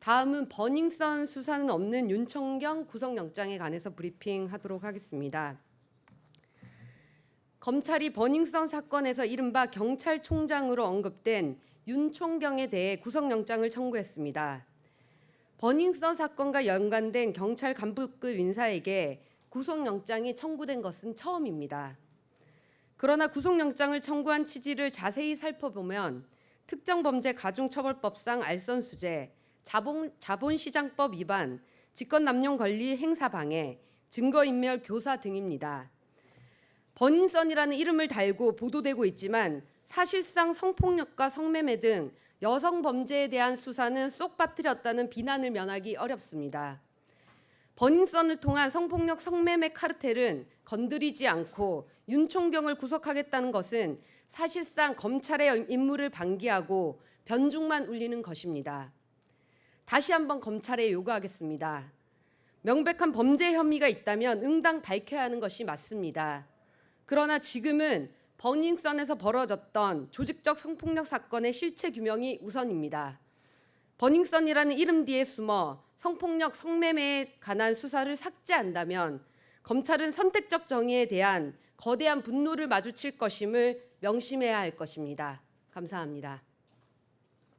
다음은 버닝썬 수사는 없는 윤청경 구속영장에 관해서 브리핑하도록 하겠습니다. 검찰이 버닝썬 사건에서 이른바 경찰총장으로 언급된 윤총경에 대해 구속영장을 청구했습니다. 버닝썬 사건과 연관된 경찰 간부급 인사에게 구속영장이 청구된 것은 처음입니다. 그러나 구속영장을 청구한 취지를 자세히 살펴보면 특정범죄 가중처벌법상 알선수재, 자본, 자본시장법 위반, 직권남용 권리 행사 방해, 증거인멸 교사 등입니다. 버닝썬이라는 이름을 달고 보도되고 있지만 사실상 성폭력과 성매매 등 여성 범죄에 대한 수사는 쏙 빠뜨렸다는 비난을 면하기 어렵습니다. 버닝썬을 통한 성폭력 성매매 카르텔은 건드리지 않고 윤총경을 구속하겠다는 것은 사실상 검찰의 임무를 방기하고 변죽만 울리는 것입니다. 다시 한번 검찰에 요구하겠습니다. 명백한 범죄 혐의가 있다면 응당 밝혀야 하는 것이 맞습니다. 그러나 지금은 버닝썬에서 벌어졌던 조직적 성폭력 사건의 실체 규명이 우선입니다. 버닝썬이라는 이름 뒤에 숨어 성폭력 성매매에 관한 수사를 삭제한다면 검찰은 선택적 정의에 대한 거대한 분노를 마주칠 것임을 명심해야 할 것입니다. 감사합니다.